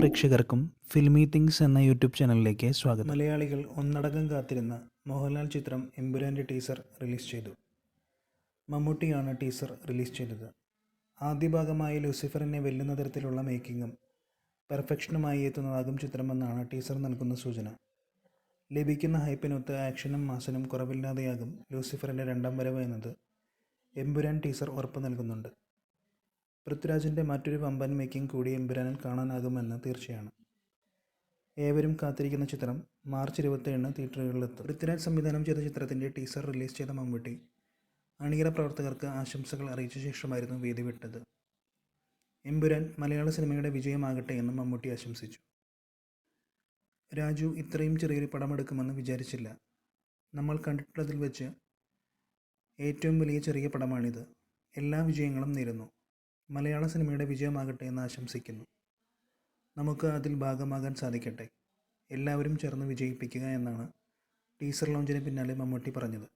പ്രേക്ഷകർക്കും filmy things എന്ന YouTube ചാനലിലേക്ക് സ്വാഗതം. മലയാളികൾ ഒന്നടങ്കം കാത്തിരുന്ന മോഹൻലാൽ ചിത്രം എമ്പുരാന്റെ ടീസർ റിലീസ് ചെയ്തു. മമ്മൂട്ടിയാണ് ടീസർ റിലീസ് ചെയ്തത്. ആദ്യ ഭാഗമായി ലൂസിഫറിനെ വെല്ലുന്ന തരത്തിലുള്ള മേക്കിങ്ങും പെർഫെക്ഷനുമായി എത്തുന്നതാകും ചിത്രമെന്നാണ് ടീസർ നൽകുന്ന സൂചന. ലഭിക്കുന്ന ഹൈപ്പിനൊത്ത് ആക്ഷനും മാസനും കുറവില്ലാതെയാകും ലൂസിഫറിന്റെ രണ്ടാം വരവ് എന്നത്. എമ്പുരാൻ ടീസർ ഉറപ്പ് നൽകുന്നുണ്ട്. പൃഥ്വിരാജിന്റെ മറ്റൊരു വമ്പൻ മേക്കിംഗ് കൂടി എമ്പുരാനിൽ കാണാനാകുമെന്ന് തീർച്ചയാണ്. ഏവരും കാത്തിരിക്കുന്ന ചിത്രം മാർച്ച് ഇരുപത്തേഴിന് തിയേറ്ററുകളിലെത്തും. പൃഥ്വിരാജ് സംവിധാനം ചെയ്ത ചിത്രത്തിന്റെ ടീസർ റിലീസ് ചെയ്ത മമ്മൂട്ടി അണിയറ പ്രവർത്തകർക്ക് ആശംസകൾ അറിയിച്ച ശേഷമായിരുന്നു വേദി വിട്ടത്. എമ്പുരാൻ മലയാള സിനിമയുടെ വിജയമാകട്ടെ എന്ന് മമ്മൂട്ടി ആശംസിച്ചു. രാജു ഇത്രയും ചെറിയൊരു പടമെടുക്കുമെന്ന് വിചാരിച്ചില്ല. നമ്മൾ കണ്ടിട്ടുള്ളതിൽ വെച്ച് ഏറ്റവും വലിയ ചെറിയ പടമാണിത്. എല്ലാ വിജയങ്ങളും നേരുന്നു. മലയാള സിനിമയുടെ വിജയമാകട്ടെ എന്ന് ആശംസിക്കുന്നു. നമുക്ക് അതിൽ ഭാഗമാകാൻ സാധിക്കട്ടെ. എല്ലാവരും ചേർന്ന് വിജയിപ്പിക്കുക എന്നാണ് ടീസർ ലോഞ്ചിന് പിന്നാലെ മമ്മൂട്ടി പറഞ്ഞത്.